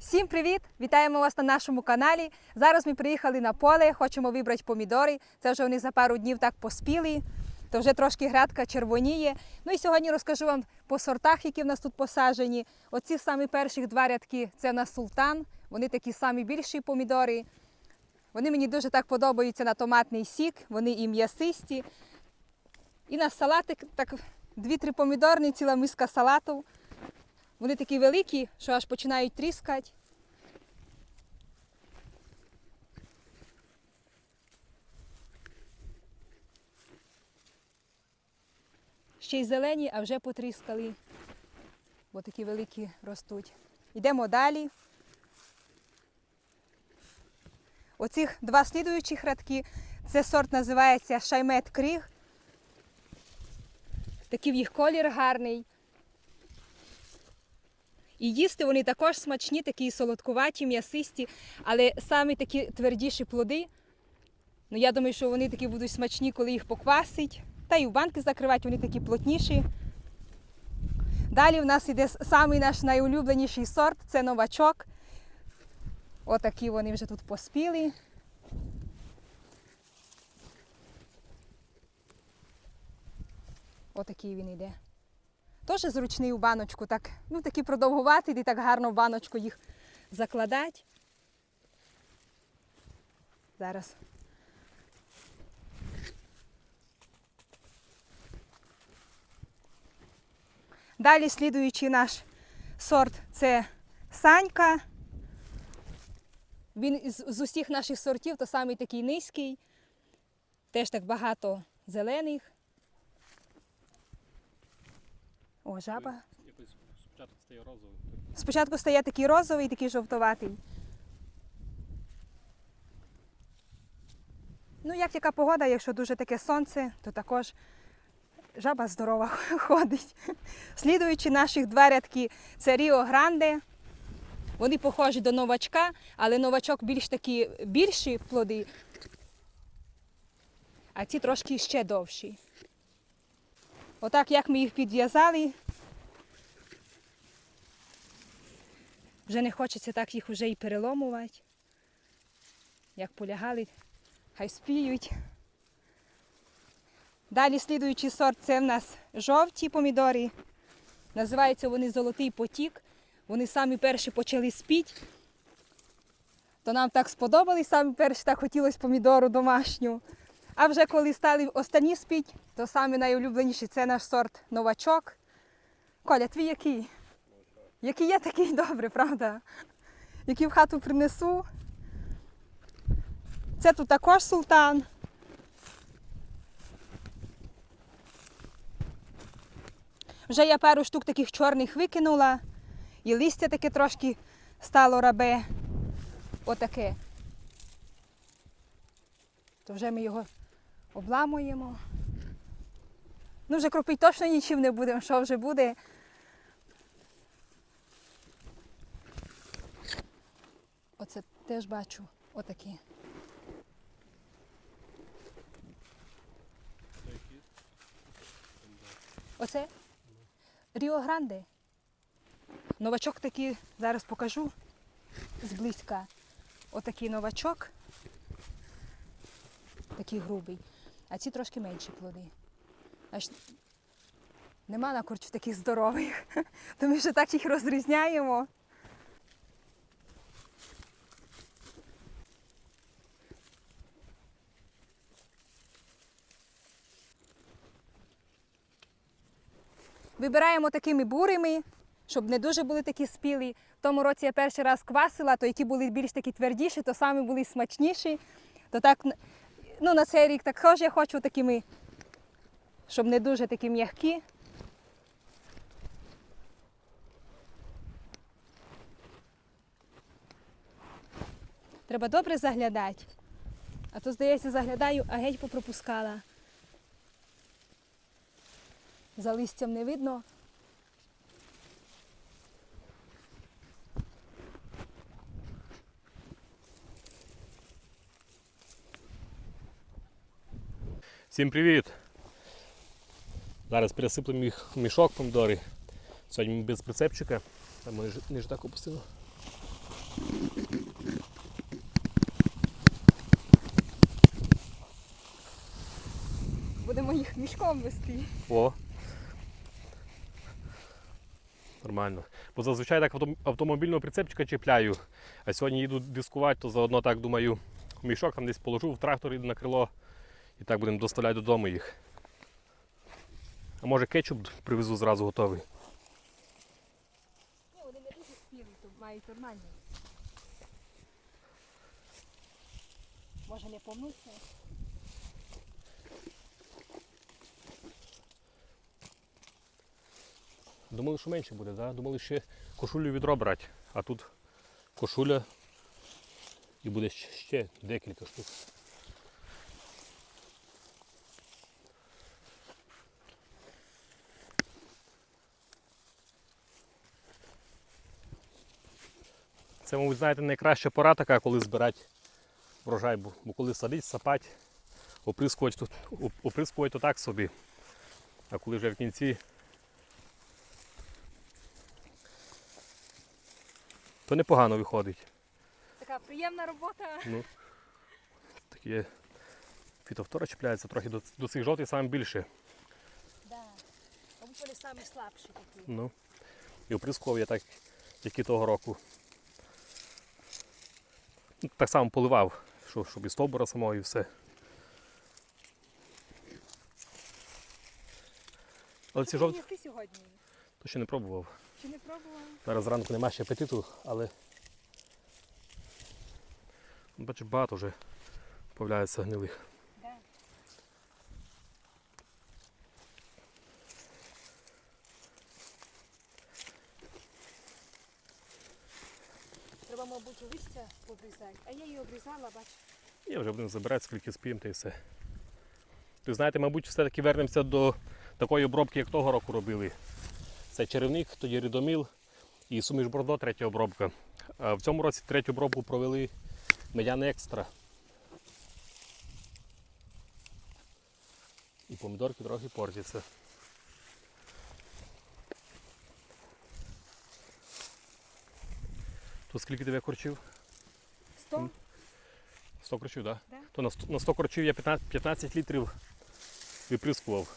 Всім привіт! Вітаємо вас на нашому каналі. Зараз ми приїхали на поле, хочемо вибрати помідори. Це вже вони за пару днів так поспіли, то вже трошки грядка червоніє. Ну і сьогодні розкажу вам по сортах, які в нас тут посаджені. Оці самі перших два рядки це в нас султан. Вони такі самі більші помідори. Вони мені дуже так подобаються на томатний сік, вони і м'ясисті. І на салатик так дві-три помідорні, ціла миска салату. Вони такі великі, що аж починають тріскати. Ще й зелені, а вже потріскали. Бо такі великі ростуть. Йдемо далі. Оцих два слідуючих рядки. Це сорт називається Шаймет Кріг. Такий в їх колір гарний. І їсти вони також смачні, такі солодкуваті, м'ясисті, але самі такі твердіші плоди. Ну, я думаю, що вони такі будуть смачні, коли їх поквасить. Та й в банки закривати, вони такі плотніші. Далі в нас іде самий наш найулюбленіший сорт це новачок. Отакі вони вже тут поспіли. Отакий він іде. Теж зручний у баночку, так, ну такі продовгувати, і так гарно в баночку їх закладати. Зараз. Далі слідуючий наш сорт це санька. Він із, з усіх наших сортів то самий такий низький. Теж так багато зелених. О, жаба. Якось спочатку стає розовий. Спочатку стає такий розовий, такий жовтоватий. Ну, як яка погода, якщо дуже таке сонце, то також жаба здорова ходить. Слідуючи наших два рядки, це Ріо Гранде. Вони похожі до новачка, але новачок більш такі більші плоди, а ці трошки ще довші. Отак, як ми їх підв'язали, Вже не хочеться так їх вже і переломувати. Як полягали, хай спіють. Далі слідуючий сорт це в нас жовті помідори. Називаються вони Золотий потік. Вони самі перші почали спіти. То нам так сподобались, самі перші так хотілося помідору домашню. А вже коли стали останні спіть, то самі найулюбленіші це наш сорт новачок. Коля, твій який? Який є, такий добре, правда? Який в хату принесу. Це тут також султан. Вже я пару штук таких чорних викинула. І листя таке трошки стало рабе. Отаке. То вже ми його обламуємо. Ну, вже кропити точно нічим не будемо, що вже буде. Оце теж бачу отакі. Це? Оце Ріо Гранде. Новачок такий, зараз покажу зблизька. Отакий новачок. Такий грубий. А ці трошки менші плоди. Аж нема на корчу таких здорових. То ми вже так їх розрізняємо. Вибираємо такими бурими, щоб не дуже були такі спілі. В тому році я перший раз квасила, то які були більш такі твердіші, то самі були смачніші. То так, ну, на цей рік також я хочу такими, щоб не дуже такі м'які. Треба добре заглядати. А то, здається, заглядаю, а геть попропускала. За листям не видно. Всім привіт! Зараз пересиплемо їх мішок помідори. Сьогодні ми без прицепчика. Там ми не ж так опустили. Будемо їх мішком вести. О. Нормально. Бо зазвичай так автомобільного прицепчика чіпляю. А сьогодні їду дискувати, то заодно так думаю, мішок там десь положу в трактор і на крило. І так будемо доставляти додому їх. А може кетчуп привезу зразу готовий. Ні, вони не дуже спілі, то мають нормально. Може не помнуться? Думали, що менше буде, да? Думали ще кошулю відро брати. А тут кошуля і буде ще декілька штук. Це, мабуть, знаєте, найкраща пора така, коли збирати врожай, бо, коли садить, сапати, оприскувати, оприскувати то так собі. А коли вже в кінці то непогано виходить. Така приємна робота. Ну, такі фітофтора чіпляється трохи до, до цих жовтих саме більше. Да. Мабуть, вони самі слабші такі. Ну. І оприскував я так, як і того року. Так само поливав, що, щоб і стовбура самого, і все. Але ці жовті їсти сьогодні? то ще не пробував. Чи не пробував? Зараз зранку немає ще апетиту, але бачиш, багато вже появляється гнилих. Да. Треба, мабуть, листя обрізати. А я її обрізала, бач. Я вже будемо забирати, скільки спіємо, та й все. Ви знаєте, мабуть, все-таки вернемося до такої обробки, як того року робили. Це черевник, тоді рідоміл і суміш бордо, третя обробка. А в цьому році третю обробку провели медян екстра. І помідорки трохи портяться. Тут скільки тебе корчів? Сто? 100 корчів, так? Да. То на 100, на 100 корчів я 15, 15 літрів виприскував.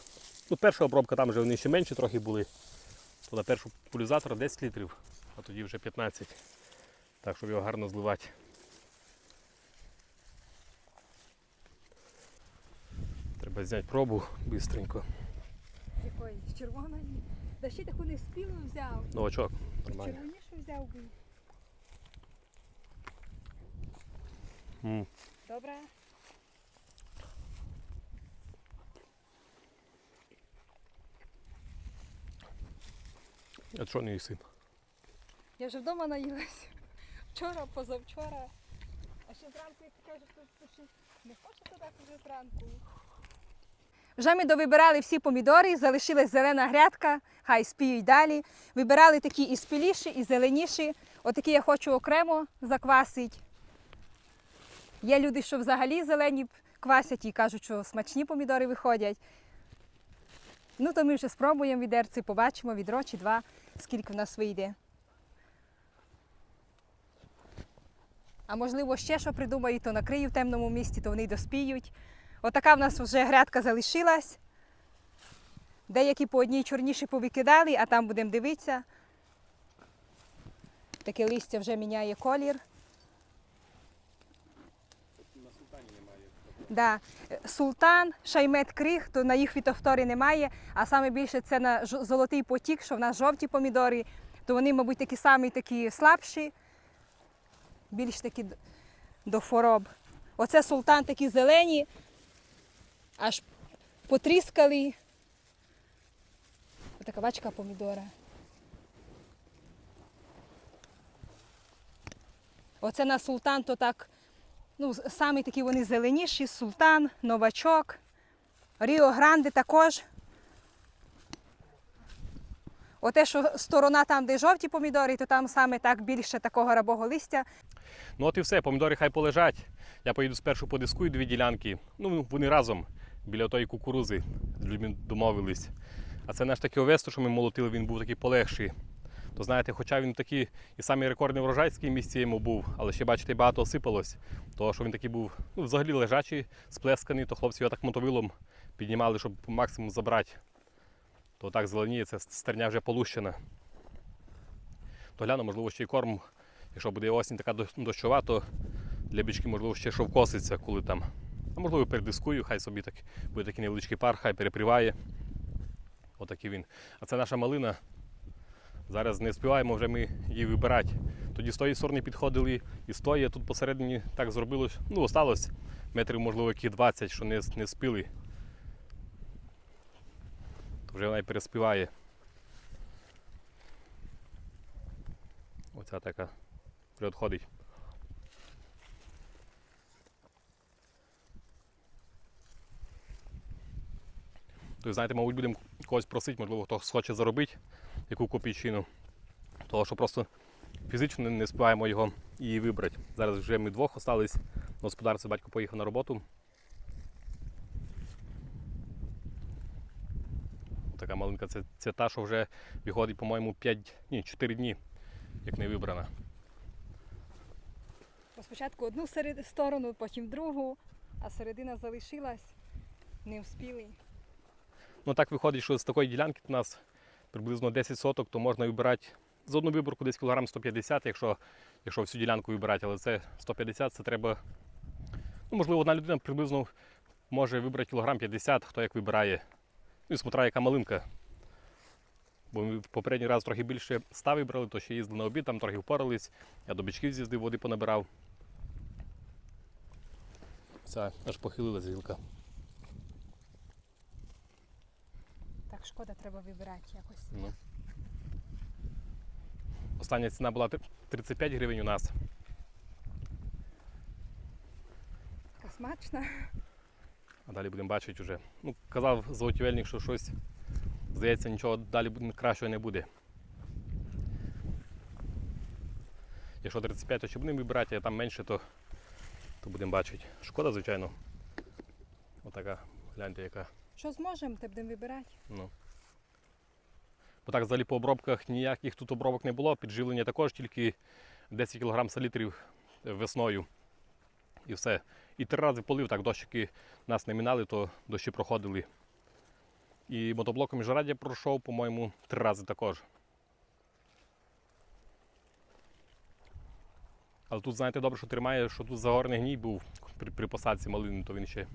Ну, перша обробка там вже вони ще менші трохи були. То на першу пулізатор 10 літрів, а тоді вже 15. Так, щоб його гарно зливати. Треба зняти пробу швидко. З якої? З червоної? Да ще таку не спілу взяв. Новачок, нормально. Червонішу взяв би. М. Добре. А що не їси? Я вже вдома наїлась. Вчора, позавчора. А ще зранку, як ти кажеш, що не хочете так вже зранку. Вже ми довибирали всі помідори, залишилась зелена грядка, хай спіють далі. Вибирали такі і спіліші, і зеленіші. Отакі я хочу окремо заквасити. Є люди, що взагалі зелені квасять і кажуть, що смачні помідори виходять. Ну, то ми вже спробуємо відерці, побачимо відро чи два, скільки в нас вийде. А можливо, ще що придумаю, то накрию в темному місці, то вони доспіють. Отака в нас вже грядка залишилась. Деякі по одній чорніші повикидали, а там будемо дивитися. Таке листя вже міняє колір. Да. Султан, шаймет криг, то на їх фітофторі немає, а саме більше це на золотий потік, що в нас жовті помідори, то вони, мабуть, такі самі такі слабші, більш такі до хвороб. Оце султан такі зелені, аж потріскали. Така бачка помідора. Оце на султан то так, ну, самі такі вони зеленіші, султан, новачок, Ріо Гранде також. Оте, що сторона там, де жовті помідори, то там саме так більше такого рабого листя. Ну от і все, помідори хай полежать. Я поїду спершу подискую дві ділянки. Ну, вони разом біля тої кукурузи з людьми домовились. А це наш такий овесто, що ми молотили, він був такий полегший. То знаєте, хоча він такий і самий рекордний врожай в цій місці йому був, але ще бачите, багато осипалось. Того, що він такий був ну, взагалі лежачий, сплесканий, то хлопці його так мотовилом піднімали, щоб максимум забрати. То так зеленіє, це стерня вже полущена. То гляну, можливо, ще й корм, якщо буде осінь така дощова, то для бички, можливо, ще шовкоситься, коли там. А можливо, передискую, хай собі так буде такий невеличкий пар, хай перепріває. Отакий він. А це наша малина. Зараз не співаємо вже ми її вибирати. Тоді з тої сторони підходили і з тої, тут посередині так зробилось. Ну, осталось метрів, можливо, які 20, що не, не спили. То вже вона й переспіває. Оця така вже відходить. То, знаєте, мабуть, будемо когось просити, можливо, хто хоче заробити яку копійчину. Того, що просто фізично не співаємо його і вибрати. Зараз вже ми двох остались. На господарстві батько поїхав на роботу. Така маленька це, це та, що вже виходить, по-моєму, 5, ні, 4 дні, як не вибрана. Спочатку одну сторону, потім другу, а середина залишилась. Не вспіли. Ну так виходить, що з такої ділянки у нас приблизно 10 соток, то можна вибирати з одну виборку десь кілограм 150, якщо, якщо всю ділянку вибирати, але це 150, це треба. Ну, можливо, одна людина приблизно може вибрати кілограм 50, хто як вибирає. Ну і смотря, яка малинка. Бо ми в попередній раз трохи більше 100 вибрали, то ще їздили на обід, там трохи впорались. Я до бичків з'їздив, води понабирав. Ця аж похилилась гілка. Шкода, треба вибирати якось. Ну. Остання ціна була 35 гривень у нас. Така смачна. А далі будемо бачити вже. Ну, казав золотівельник, що щось, здається, нічого далі кращого не буде. Якщо 35, то ще будемо вибирати, а там менше, то, то будемо бачити. Шкода, звичайно. Отака, гляньте, яка. Що зможемо, те будемо вибирати. Ну. Бо так взагалі по обробках ніяких тут обробок не було. Підживлення також тільки 10 кг салітрів весною. І все. І три рази полив, так дощики нас не мінали, то дощі проходили. І мотоблоком міжрадя пройшов, по-моєму, три рази також. Але тут, знаєте, добре, що тримає, що тут загорний гній був при, при посадці малини, то він ще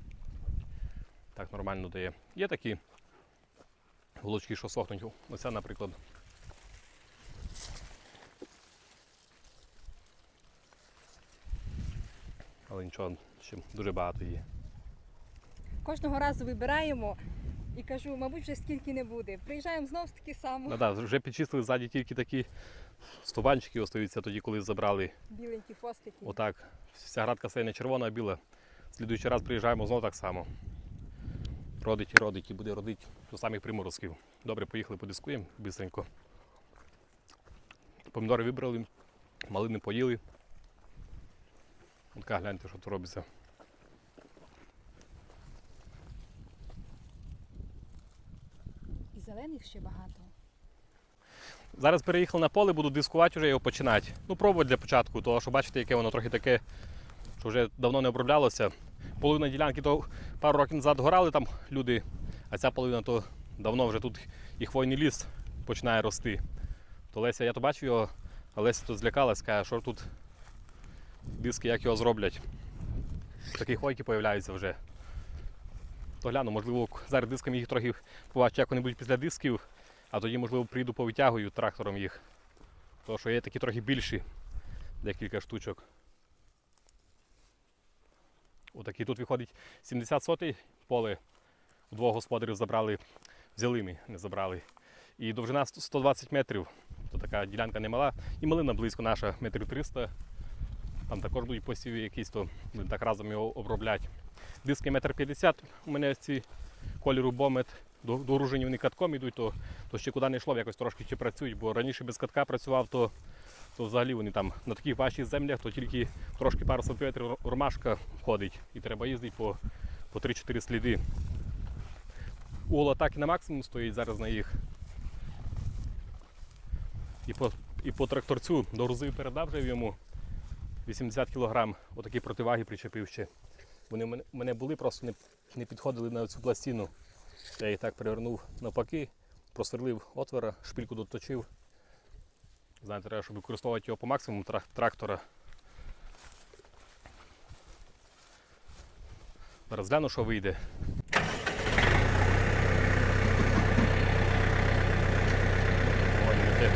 так нормально дає. Є такі голочки, що сохнуть. Оця, наприклад. Але нічого, ще дуже багато є. Кожного разу вибираємо і кажу, мабуть, вже скільки не буде. Приїжджаємо знов таки само. Ну, да, вже підчистили ззаді тільки такі стовбанчики остаються тоді, коли забрали. Біленькі фостики. Отак. Вся градка стає не червона, а біла. Слідуючий раз приїжджаємо знову так само. Родить і родить, і буде родити до самих приморозків. Добре, поїхали, подискуємо бистренько. Помідори вибрали, малини поїли. Така гляньте, що тут робиться. І зелених ще багато. Зараз переїхав на поле, буду дискувати вже його починати. Ну, пробувати для початку, тому що бачите, яке воно трохи таке, що вже давно не оброблялося. Половина ділянки то пару років назад горали там люди, а ця половина то давно вже тут і хвойний ліс починає рости. То Леся, я то бачив його, а Леся тут злякалась, каже, що тут диски, як його зроблять. Такі хвойки з'являються вже. То гляну, можливо, зараз дисками їх трохи побачу, як вони будуть після дисків. А тоді, можливо, прийду повитягую трактором їх. Тому що є такі трохи більші, декілька штучок. Отакі тут виходить 70 сотий поле. У двох господарів забрали, взяли ми, не забрали. І довжина 120 метрів. То така ділянка немала. І малина близько наша, метрів 300. Там також будуть посіви якісь, то будемо так разом його обробляти. Диски метр 50 у мене ці кольору бомет. До- Доружені вони катком йдуть, то, то ще куди не йшло, якось трошки ще працюють, бо раніше без катка працював, то, то взагалі вони там на таких важчих землях, то тільки трошки пару сантиметрів ромашка входить і треба їздити по, по 3-4 сліди. Угол атаки на максимум стоїть зараз на їх. І по, і по тракторцю догрузив передав вже йому 80 кг, отакі противаги причепив ще. Вони в мене були, просто не, не підходили на цю пластину. Я їх так перевернув навпаки, просверлив отвора, шпильку доточив. Знаєте, треба, щоб використовувати його по максимуму трак- трактора. Зараз гляну, що вийде. Ой, не те.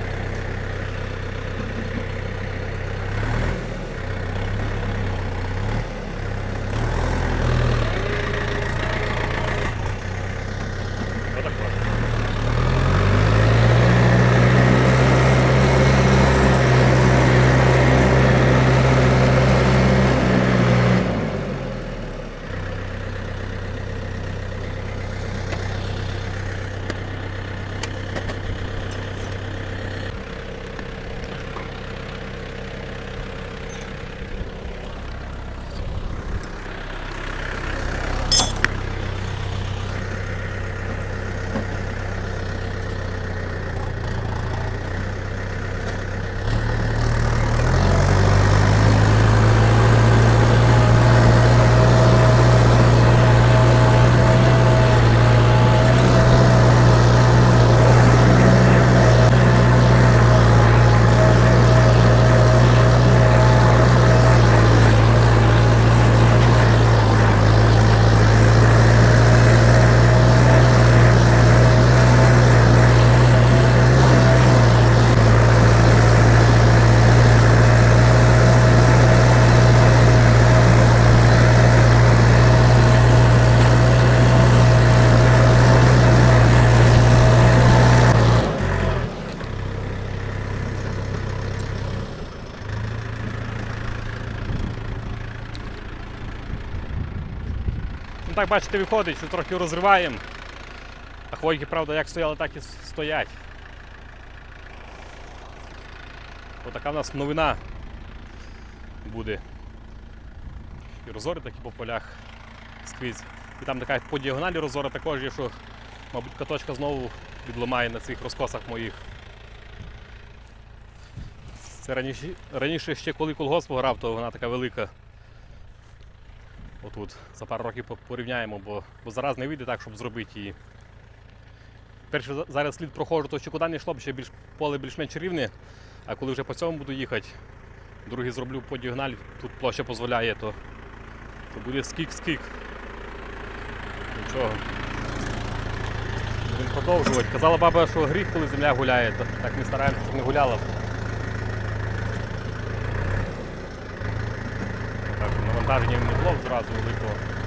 Отак от. Ну так бачите, виходить, що трохи розриваємо. А хвойки, правда, як стояли, так і стоять. Отака в нас новина буде. І розори такі по полях скрізь. І там така по діагоналі розора також є, що, мабуть, каточка знову відламає на цих розкосах моїх. Це раніше, раніше ще коли колгосп грав, то вона така велика. Отут. За пару років порівняємо, бо, бо зараз не вийде так, щоб зробити її. Перше зараз слід проходжу, то ще куди не йшло, б ще більш, поле більш-менш рівне, а коли вже по цьому буду їхати, другий зроблю по діагоналі, тут площа дозволяє, то, то буде скік-скік. Нічого. Будемо продовжувати. Казала баба, що гріх, коли земля гуляє, так ми стараємося, щоб не гуляла. Так, навантаження не було зразу великого.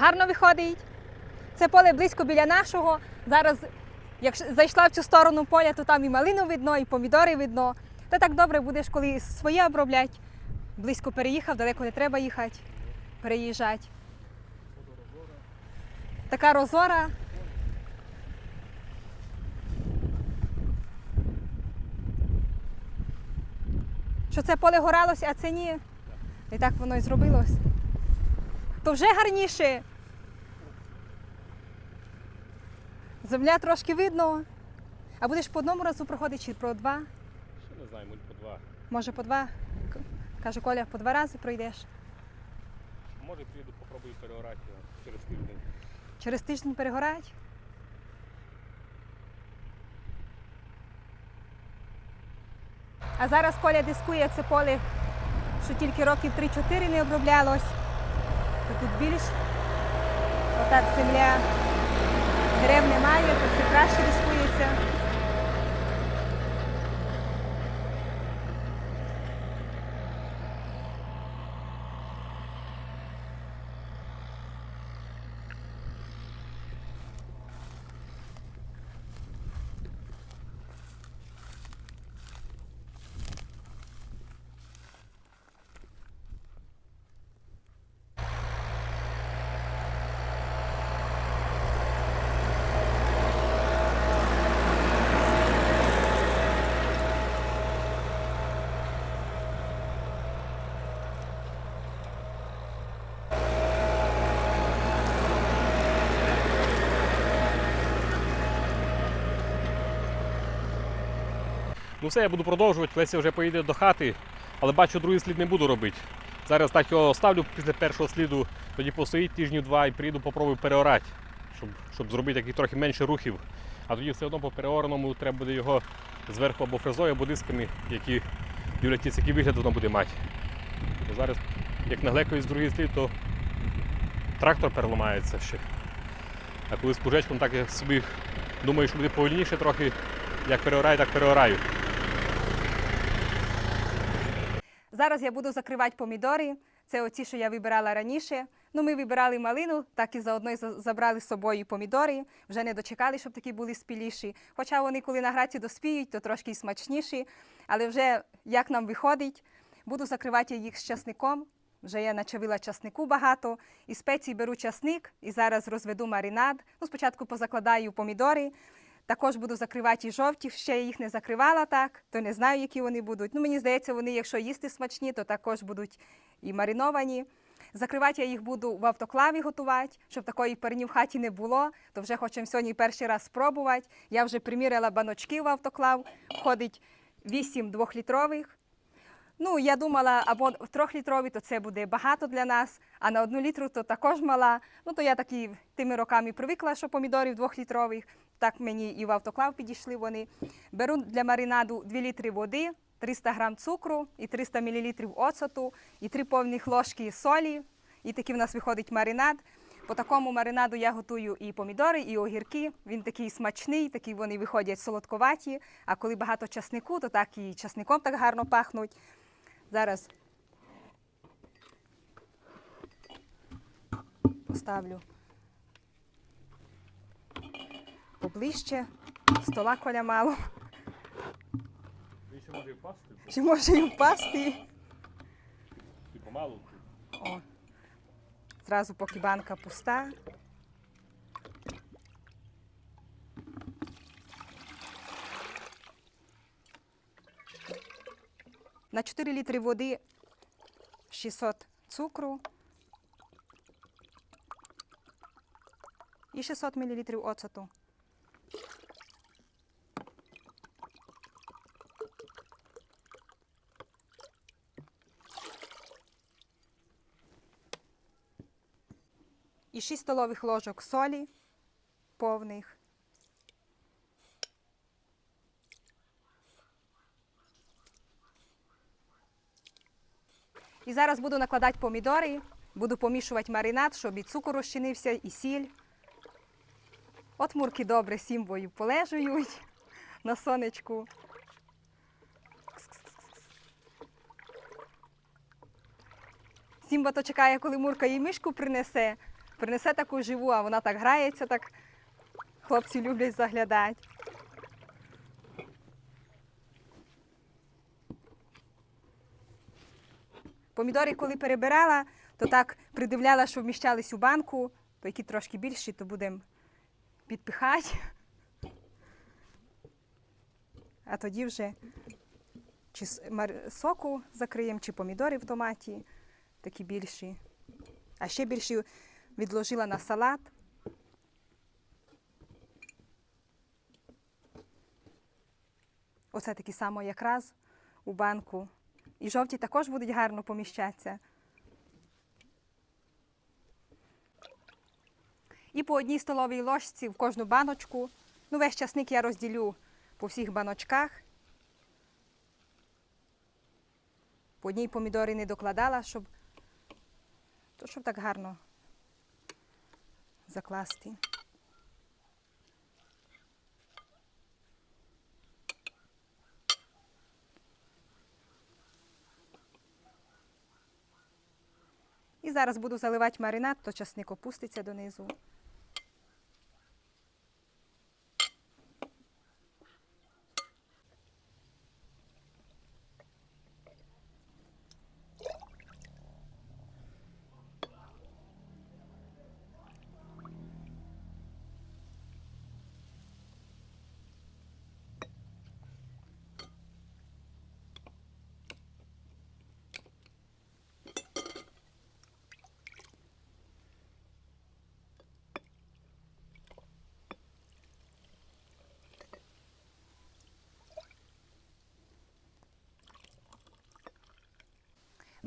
Гарно виходить. Це поле близько біля нашого. Зараз, якщо зайшла в цю сторону поля, то там і малину видно, і помідори видно. Та так добре будеш, коли своє оброблять. Близько переїхав, далеко не треба їхати, переїжджати. Така розора. Що це поле горалося, а це ні. І так воно і зробилось. То вже гарніше. Земля трошки видно. А будеш по одному разу проходити чи по два? Ще не знаю, мабуть, по два. Може по два? Каже, Коля, по два рази пройдеш. Може приїду, попробую переорати через тиждень. Через тиждень перегорать. А зараз Коля дискує це поле, що тільки років 3-4 не оброблялось. То тут більш отак земля дерев немає, то краще дискується. Ну все, я буду продовжувати. Леся вже поїде до хати, але бачу, другий слід не буду робити. Зараз так його ставлю після першого сліду, тоді постоїть тижнів два і приїду, попробую переорати, щоб, щоб зробити таких трохи менше рухів. А тоді все одно по переореному треба буде його зверху або фрезою, або дисками, які дивлячись, який вигляд воно буде мати. Бо зараз, як наглекаюсь другий слід, то трактор переламається ще. А коли з пужечком, так я собі думаю, що буде повільніше трохи, як переораю, так переораю. Зараз я буду закривати помідори. Це оці, що я вибирала раніше. Ну, ми вибирали малину, так і заодно забрали з собою помідори. Вже не дочекали, щоб такі були спіліші. Хоча вони, коли на граці доспіють, то трошки й смачніші. Але вже як нам виходить, буду закривати їх з часником. Вже я начавила часнику багато. І спеції беру часник і зараз розведу маринад. Ну, спочатку позакладаю помідори. Також буду закривати і жовті. Ще я їх не закривала так, то не знаю, які вони будуть. Ну, мені здається, вони, якщо їсти смачні, то також будуть і мариновані. Закривати я їх буду в автоклаві готувати, щоб такої перні в хаті не було. То вже хочемо сьогодні перший раз спробувати. Я вже приміряла баночки в автоклав. Входить 8 двохлітрових. Ну, я думала, або трьохлітрові, то це буде багато для нас, а на одну літру то також мала. Ну, то я такі тими роками привикла, що помідорів двохлітрових. Так мені і в автоклав підійшли вони. Беру для маринаду 2 літри води, 300 грам цукру і 300 мл оцету, і 3 повних ложки солі. І такий в нас виходить маринад. По такому маринаду я готую і помідори, і огірки. Він такий смачний, такі вони виходять солодковаті. А коли багато часнику, то так і часником так гарно пахнуть. Зараз поставлю поближче. Стола коля мало. Ще може впасти, Чи може і впасти? і помалу. О. Зразу поки банка пуста. На 4 літри води 600 цукру і 600 мл оцету. І 6 столових ложок солі повних. І зараз буду накладати помідори, буду помішувати маринад, щоб і цукор розчинився, і сіль. От мурки добре сімбою полежують на сонечку. Сімба то чекає, коли Мурка їй мишку принесе. Принесе таку живу, а вона так грається, так хлопці люблять заглядати. Помідори, коли перебирала, то так придивляла, що вміщались у банку, то які трошки більші, то будемо підпихати. А тоді вже чи соку закриємо, чи помідори в томаті, такі більші. А ще більші відложила на салат. Оце такі само якраз у банку І жовті також будуть гарно поміщатися. І по одній столовій ложці в кожну баночку. Ну, весь часник я розділю по всіх баночках. По одній помідори не докладала, щоб, то, щоб так гарно закласти. І зараз буду заливати маринад, то часник опуститься донизу.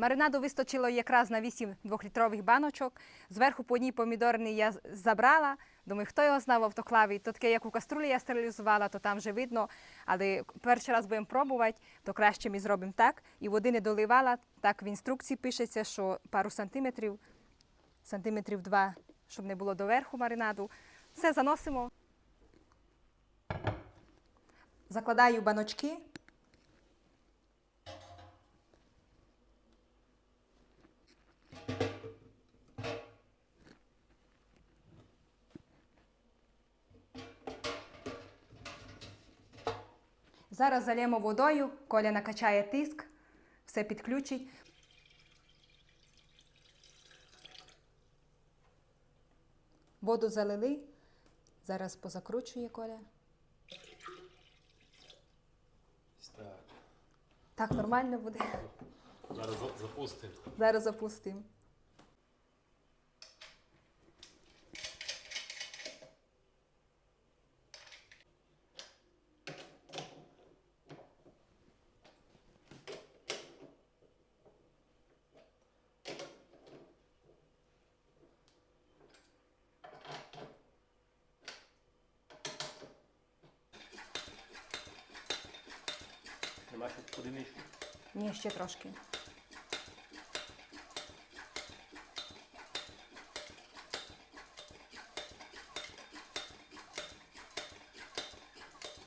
Маринаду вистачило якраз на 8 двохлітрових баночок. Зверху по одній помідорній я забрала. Думаю, хто його знав в автоклаві, то таке, як у каструлі я стерилізувала, то там вже видно. Але перший раз будемо пробувати, то краще ми зробимо так. І води не доливала. Так в інструкції пишеться, що пару сантиметрів, сантиметрів два, щоб не було доверху маринаду. Все заносимо. Закладаю баночки. Зараз залємо водою, Коля накачає тиск, все підключить. Воду залили. Зараз позакручує Коля. Так. Так, нормально буде. Зараз запустимо. Зараз запустимо. Нема одиничку. Ні, ще трошки.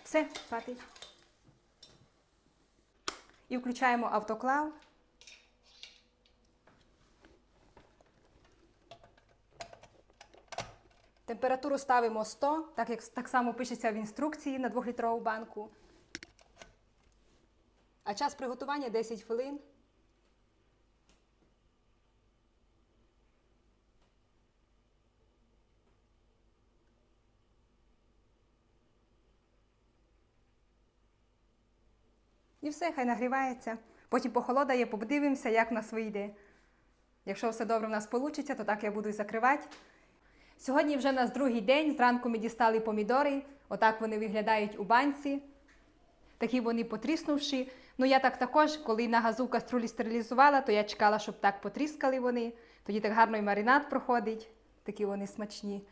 Все, хватить. І включаємо автоклав. Температуру ставимо 100, так як так само пишеться в інструкції на 2-літрову банку. А час приготування 10 хвилин. І все, хай нагрівається. Потім похолодає, подивимося, як в нас вийде. Якщо все добре в нас вийде, то так я буду і закривати. Сьогодні вже у нас другий день. Зранку ми дістали помідори. Отак вони виглядають у банці. Такі вони потріснувші. Ну я так також, коли на газу каструлі стерилізувала, то я чекала, щоб так потріскали вони. Тоді так гарно і маринад проходить. Такі вони смачні.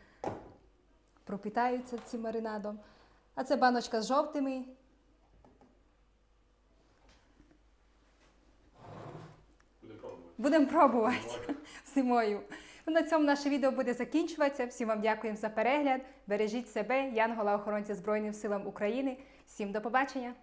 Пропитаються цим маринадом. А це баночка з жовтими. Будемо пробувати. Будемо пробувати зимою. Ну, на цьому наше відео буде закінчуватися. Всім вам дякуємо за перегляд. Бережіть себе, Янгола охоронця Збройним силам України. Всім до побачення!